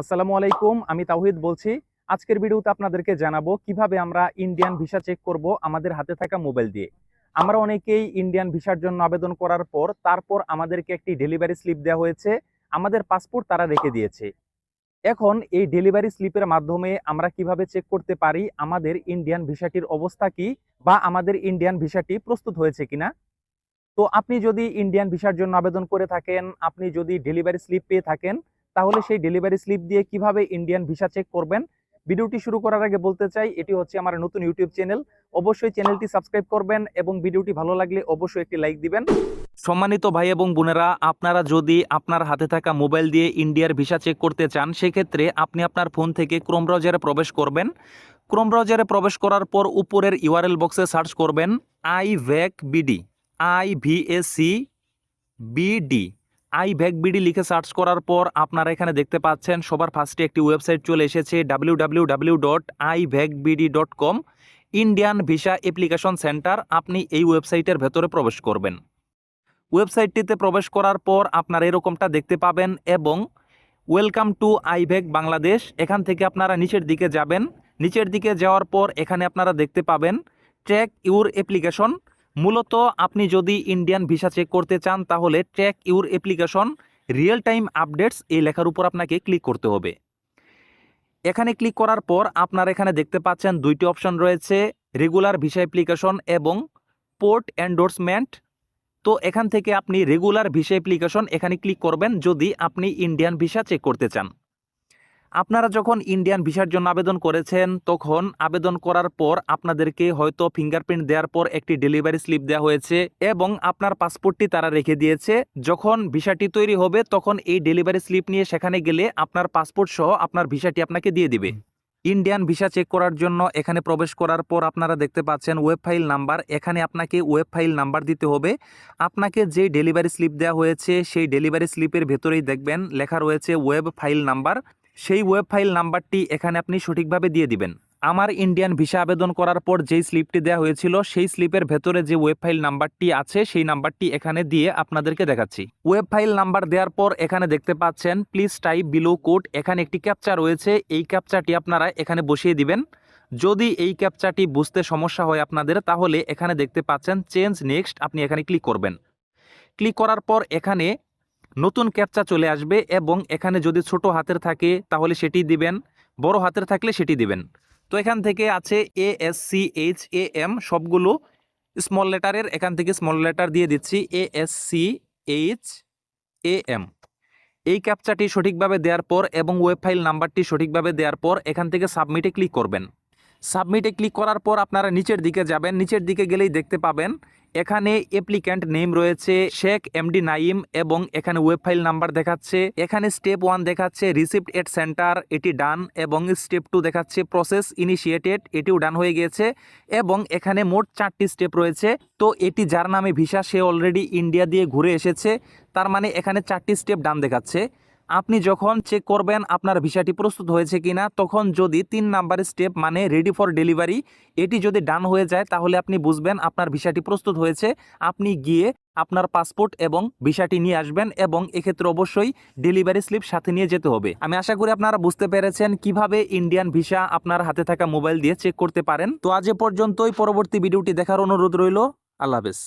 আসসালামু আলাইকুম, আমি তাওহিদ বলছি। আজকের ভিডিওতে আপনাদেরকে জানাব কীভাবে আমরা ইন্ডিয়ান ভিসা চেক করব আমাদের হাতে থাকা মোবাইল দিয়ে। আমরা অনেকেই ইন্ডিয়ান ভিসার জন্য আবেদন করার পর, তারপর আমাদেরকে একটি ডেলিভারি স্লিপ দেওয়া হয়েছে। আমাদের পাসপোর্ট তারা রেখে দিয়েছে। এখন এই ডেলিভারি স্লিপের মাধ্যমে আমরা কীভাবে চেক করতে পারি আমাদের ইন্ডিয়ান ভিসাটির অবস্থা কি বা আমাদের ইন্ডিয়ান ভিসাটি প্রস্তুত হয়েছে কিনা? তো আপনি যদি ইন্ডিয়ান ভিসার জন্য আবেদন করে থাকেন, আপনি যদি ডেলিভারি স্লিপ পেয়ে থাকেন তাহলে সেই ডেলিভারি স্লিপ দিয়ে কীভাবে ইন্ডিয়ান ভিসা চেক করবেন? ভিডিওটি শুরু করার আগে বলতে চাই, এটি হচ্ছে আমার নতুন ইউটিউব চ্যানেল অবশ্যই চ্যানেলটি সাবস্ক্রাইব করবেন এবং ভিডিওটি ভালো লাগলে অবশ্যই একটি লাইক দিবেন। সম্মানিত ভাই এবং বোনেরা, আপনারা যদি আপনার হাতে থাকা মোবাইল দিয়ে ইন্ডিয়ার ভিসা চেক করতে চান, সেক্ষেত্রে আপনি আপনার ফোন থেকে ক্রোম ব্রাউজারে প্রবেশ করবেন। ক্রোম ব্রাউজারে প্রবেশ করার পর উপরের ইউআরএল বক্সে সার্চ করবেন I vac BD I VAC BD I vac BD লিখে সার্চ করার পর আপনারা এখানে দেখতে পাচ্ছেন, সবার ফার্স্টে একটি ওয়েবসাইট চলে এসেছে W dot I dot com Indian visa application centre আপনি এই ওয়েবসাইটের ভেতরে প্রবেশ করবেন। ওয়েবসাইটটিতে প্রবেশ করার পর আপনারা এরকমটা দেখতে পাবেন এবং ওয়েলকাম টু আইভেক বাংলাদেশ, এখান থেকে আপনারা নিচের দিকে যাবেন। নিচের দিকে যাওয়ার পর এখানে আপনারা দেখতে পাবেন, ট্র্যাক ইউর অ্যাপ্লিকেশন। মূলত আপনি যদি ইন্ডিয়ান ভিসা চেক করতে চান, তাহলে track your application real time updates এই লেখার উপর আপনাকে ক্লিক করতে হবে। এখানে ক্লিক করার পর আপনারা এখানে দেখতে পাচ্ছেন দুইটি অপশন রয়েছে রেগুলার ভিসা অ্যাপ্লিকেশন এবং পোর্ট এন্ডোর্সমেন্ট তো এখান থেকে আপনি রেগুলার ভিসা অ্যাপ্লিকেশন এখানে ক্লিক করবেন যদি আপনি ইন্ডিয়ান ভিসা চেক করতে চান। আপনারা যখন ইন্ডিয়ান ভিসার জন্য আবেদন করেছেন, তখন আবেদন করার পর আপনাদেরকে হয়তো ফিঙ্গারপ্রিন্ট দেওয়ার পর একটি ডেলিভারি স্লিপ দেওয়া হয়েছে এবং আপনার পাসপোর্টটি তারা রেখে দিয়েছে। যখন ভিসাটি তৈরি হবে, তখন এই ডেলিভারি স্লিপ নিয়ে সেখানে গেলে আপনার পাসপোর্ট সহ আপনার ভিসাটি আপনাকে দিয়ে দিবে। ইন্ডিয়ান ভিসা চেক করার জন্য এখানে প্রবেশ করার পর আপনারা দেখতে পাচ্ছেন ওয়েব ফাইল নাম্বার এখানে আপনাকে ওয়েব ফাইল নাম্বার দিতে হবে। আপনাকে যে ডেলিভারি স্লিপ দেওয়া হয়েছে, সেই ডেলিভারি স্লিপের ভেতরেই দেখবেন লেখা রয়েছে ওয়েব ফাইল নাম্বার সেই ওয়েব ফাইল নাম্বারটি এখানে আপনি সঠিকভাবে দিয়ে দিবেন। আমার ইন্ডিয়ান ভিসা আবেদন করার পর যেই স্লিপটি দেওয়া হয়েছিল, সেই স্লিপের ভেতরে যে ওয়েব ফাইল নাম্বারটি আছে, সেই নাম্বারটি এখানে দিয়ে আপনাদেরকে দেখাচ্ছি। ওয়েব ফাইল নাম্বার দেওয়ার পর এখানে দেখতে পাচ্ছেন প্লিজ টাইপ বিলো কোড এখানে একটি ক্যাপচা রয়েছে। এই ক্যাপচাটি আপনারা এখানে বসিয়ে দিবেন। যদি এই ক্যাপচাটি বুঝতে সমস্যা হয় আপনাদের, তাহলে এখানে দেখতে পাচ্ছেন চেঞ্জ নেক্সট আপনি এখানে ক্লিক করবেন। ক্লিক করার পর এখানে নতুন ক্যাপচা চলে আসবে এবং এখানে যদি ছোট হাতের থাকে তাহলে সেটি দিবেন, বড় হাতের থাকলে সেটি দিবেন। তো এখান থেকে আছে A S C H A M সবগুলো স্মল লেটারের এখান থেকে স্মল লেটার দিয়ে দিচ্ছি A S C H A M এই ক্যাপচাটি সঠিকভাবে দেওয়ার পর এবং ওয়েব ফাইল নাম্বারটি সঠিকভাবে দেওয়ার পর এখান থেকে সাবমিটে ক্লিক করবেন। সাবমিটে ক্লিক করার পর আপনারা নিচের দিকে যাবেন, নিচের দিকে গেলেই দেখতে পাবেন এখানে অ্যাপ্লিক্যান্ট নেম রয়েছে শেখ এমডি নাইম এবং এখানে ওয়েব ফাইল নাম্বার দেখাচ্ছে। এখানে স্টেপ ওয়ান দেখাচ্ছে রিসিপ্ট এট সেন্টার এটি ডান এবং স্টেপ টু দেখাচ্ছে প্রসেস ইনিশিয়েটেড এটিও ডান হয়ে গিয়েছে এবং এখানে মোট চারটি স্টেপ রয়েছে। তো এটি যার নামে ভিসা সে অলরেডি ইন্ডিয়া দিয়ে ঘুরে এসেছে। তার মানে এখানে চারটি স্টেপ ডান দেখাচ্ছে। আপনি যখন চেক করবেন আপনার ভিসাটি প্রস্তুত হয়েছে কিনা, তখন যদি তিন নাম্বার স্টেপ মানে রেডি ফর ডেলিভারি এটি যদি ডান হয়ে যায়, তাহলে আপনি বুঝবেন আপনার ভিসাটি প্রস্তুত হয়েছে। আপনি গিয়ে আপনার পাসপোর্ট এবং ভিসাটি নিয়ে আসবেন এবং এক্ষেত্রে অবশ্যই ডেলিভারি স্লিপ সাথে নিয়ে যেতে হবে। আমি আশা করি আপনারা বুঝতে পেরেছেন কীভাবে ইন্ডিয়ান ভিসা আপনার হাতে থাকা মোবাইল দিয়ে চেক করতে পারেন। তো আজ এ পর্যন্তই। পরবর্তী ভিডিওটি দেখার অনুরোধ রইল। আল্লাহ হাফেজ।